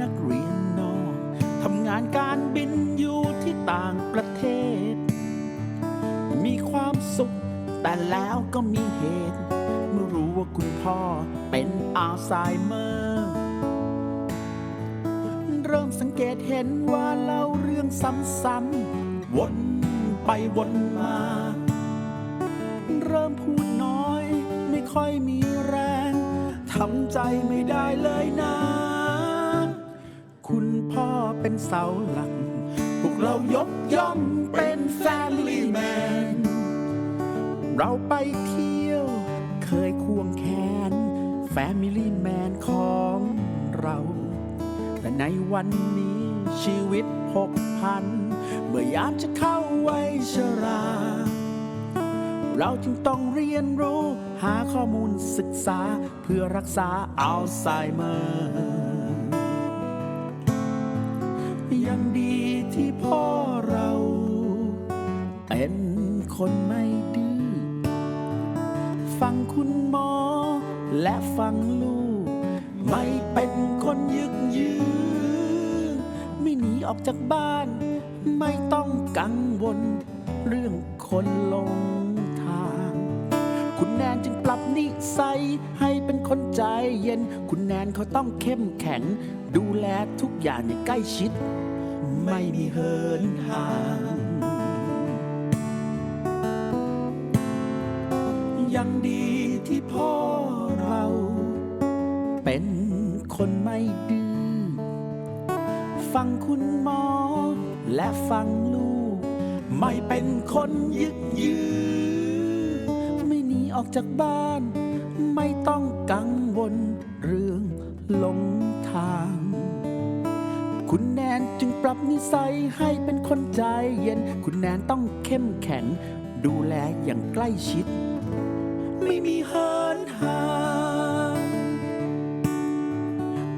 นนนักเรียนนอกทำงานการบินอยู่ที่ต่างประเทศ มีความสุข แต่แล้วก็มีเหตุ เมื่อรู้ว่าคุณพ่อเป็นอัลไซเมอร์ เริ่มสังเกตเห็นว่าเล่าเรื่องซ้ำๆวนไปวนมา เริ่มพูดน้อย ไม่ค่อยมีแรงทำใจไม่ได้เลยนะ คุณพ่อเป็นเสาหลัก พวกเรายกย่องเป็น Family Man เราไปเที่ยวเคยควงแขน Family Man ของเรา แต่ในวันนี้ชีวิตหกพัน เมื่อยามจะเข้าวัยชรา เราจึงต้องเรียนรู้หาข้อมูลศึกษาเพื่อรักษาอัลไซเมอร์ ยังดีที่พ่อเรา เป็นคนไม่ดื้อฟังคุณหมอ และฟังลูก ไม่เป็นคนยึกยือไม่หนีออกจากบ้าน ไม่ต้องกังวล เรื่องคนหลงทาง คุณแนนจึงปรับนิสัยให้เป็นคนใจเย็น คุณแนนเขาต้องเข้มแข็ง ดูแลทุกอย่างอย่างใกล้ชิด ไม่มีเหินห่าง ยังดีที่พ่อเรา เป็นคนไม่ดื้อฟังคุณหมอ และฟังลูก ไม่เป็นคนยึกยือ ไม่หนีออกจากบ้าน ไม่ต้องกังวลเรื่องลง ปรับนิสัยให้เป็นคนใจเย็น คุณแนนต้องเข้มแข็ง ดูแลอย่างใกล้ชิด ไม่มีเหินห่าง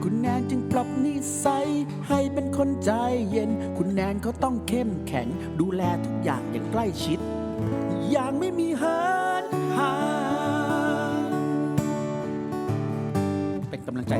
คุณแนนจึงปรับนิสัยให้เป็นคนใจเย็น คุณแนนเขาต้องเข้มแข็ง ดูแลทุกอย่างอย่างใกล้ชิด อย่างไม่มีเหินห่างเป็นกำลังใจ